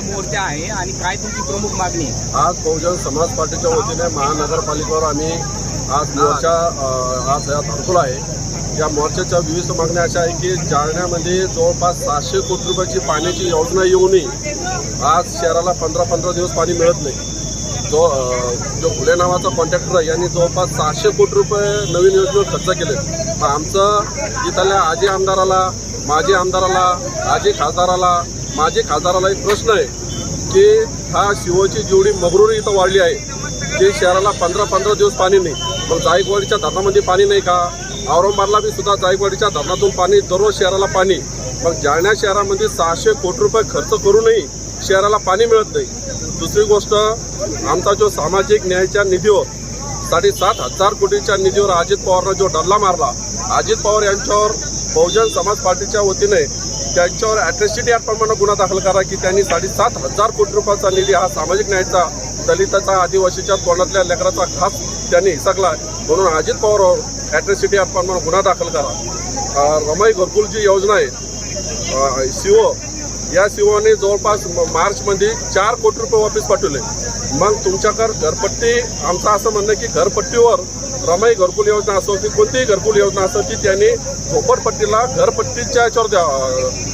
तुमचा मोर्चा आहे आणि काय तुमची प्रमुख मागणी आहे? आज बहुजन समाज पार्टीच्या वतीने महानगरपालिकेवर आम्ही आज मोर्चा अ, आज यात अडकलो आहे. या मोर्चाच्या विविध मागण्या अशा आहे की जालन्यामध्ये जवळपास सहाशे कोटी रुपयाची पाण्याची योजना येऊनही आज शहराला पंधरा पंधरा दिवस पाणी मिळत नाही. जो अ, जो फुले नावाचा कॉन्ट्रॅक्टर आहे यांनी जवळपास सहाशे कोटी रुपये नवीन योजनेवर खर्च केले मग आमचं इथल्या आजी आमदाराला माजी आमदाराला आजी खासदाराला माझे खासदाराला एक प्रश्न आहे की हा शिवची जेवढी मगरुरी इथं वाढली आहे ते शहराला पंधरा पंधरा दिवस पाणी नाही. मग जायकवाडीच्या धरणामध्ये पाणी नाही का? औरंगाबादला बी सुद्धा जायकवाडीच्या धरणातून पाणी दररोज शहराला पाणी. मग जालना शहरामध्ये सहाशे कोटी रुपये खर्च करूनही शहराला पाणी मिळत नाही. दुसरी गोष्ट आमचा जो सामाजिक न्यायाच्या निधीवर साडेसात हजार कोटीच्या निधीवर अजित पवारनं जो डल्ला मारला अजित पवार यांच्यावर बहुजन समाज पार्टीच्या वतीने त्यांच्यावर अॅट्रॉसिटी ॲक्टप्रमाणे गुन्हा दाखल करा की त्यांनी साडेसात हजार कोटी रुपयाचा निधी हा सामाजिक न्यायाचा दलिताचा आदिवासीच्या तोंडातल्या लेकराचा खास त्यांनी हिसकला. म्हणून अजित पवारवर अॅट्रॉसिटी हो, ॲक्टप्रमाणे गुन्हा दाखल करा. रमाई घरकुल जी योजना आहे. सीओ या सीओने जवळपास मार्चमध्ये चार कोटी रुपये वापस पाठवले. मग तुमच्याकडे घरपट्टी आमचं असं म्हणणं की घरपट्टीवर रमाई घरकुल योजना असो की कोणतीही घरकुल योजना असो की त्यांनी झोपडपट्टीला घरपट्टीच्या याच्यावर द्या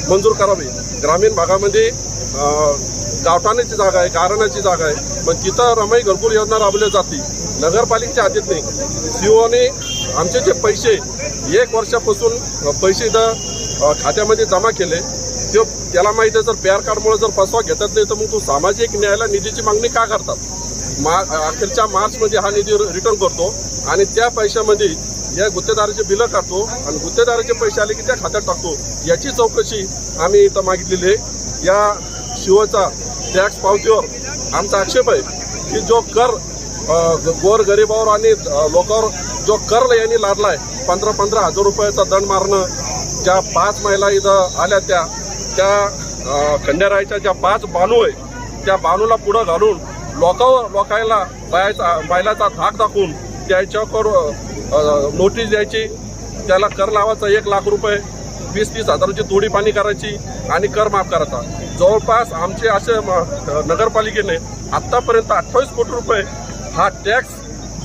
मंजूर करावी. ग्रामीण भागामध्ये गावठाण्याची जागा आहे गारणाची जागा आहे. मग तिथं रमाई घरकुल योजना राबवली जाते. नगरपालिकेच्या हातीत नाही. सीओने आमचे जे पैसे एक वर्षापासून पैसे इथं खात्यामध्ये जमा केले ते त्याला माहिती आहे जर पॅर कार्डमुळे जर फसवा घेतात नाही तर मग तो सामाजिक न्यायाला निधीची मागणी का करतात? मा अखेरच्या मार्चमध्ये हा निधी रिटर्न करतो. आणि त्या पैशामध्ये या गुत्तेदाराचे बिलं काढतो आणि गुत्तेदाराचे पैसे आले की त्या खात्यात टाकतो. याची चौकशी आम्ही इथं मागितलेली आहे. या शिवचा टॅक्स पावतीवर आमचा आक्षेप आहे की जो कर गोर गरिबावर आणि लोकांवर जो कर यांनी लादला आहे पंधरा पंधरा हजार रुपयाचा दंड मारणं ज्या पाच महिला इथं आल्या त्या त्या खंडेरायच्या ज्या पाच बानू आहे त्या बानूला पुढं घालून लोकांवर लोकायला बायाचा बैलाचा धाक दाखवून त्याच्यावर अ, नोटीस द्यायची. त्याला कर लावायचा एक लाख रुपये. वीस तीस हजाराची तोडी पाणी करायची आणि कर माफ करायचा. जवळपास आमचे असे नगरपालिकेने आतापर्यंत अठ्ठावीस कोटी रुपये हा टॅक्स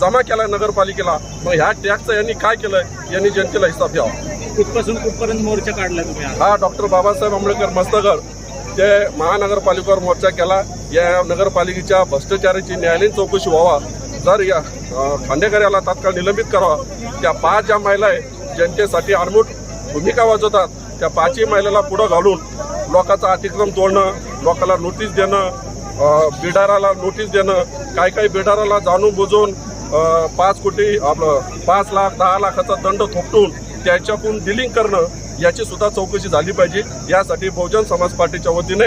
जमा केला नगरपालिकेला. मग ह्या टॅक्सचं यांनी काय केलं यांनी जनतेला हिसाब द्यावा. कुठपासून कुठपर्यंत मोर्चा काढला तुम्ही? हा डॉक्टर बाबासाहेब आंबेडकर मस्तगड. ते महानगरपालिकेवर मोर्चा केला. या नगरपालिकेच्या भ्रष्टाचाराची न्यायालयीन चौकशी व्हावा. जर या अं, खांडेकर याला तात्काळ निलंबित करावा. त्या पाच ज्या महिला आहे जनतेसाठी आडमूट भूमिका वाजवतात त्या पाचही महिलाला पुढं घालून लोकांचा अतिक्रम तोडणं लोकांना नोटीस देणं बिडाराला नोटीस देणं काही काही बिडाराला जाणून बुजून पाच कोटी आपलं पाच लाख दहा लाखाचा दंड थोपटून त्याच्याकडून डिलिंग करणं याची सुद्धा चौकशी झाली पाहिजे. यासाठी बहुजन समाज पार्टीच्या वतीने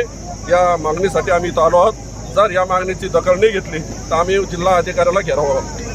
या मागणीसाठी आम्ही इथं आलो आहोत. जर या मागणीची दखल नाही घेतली तर आम्ही जिल्हा अधिकाऱ्याला घेराव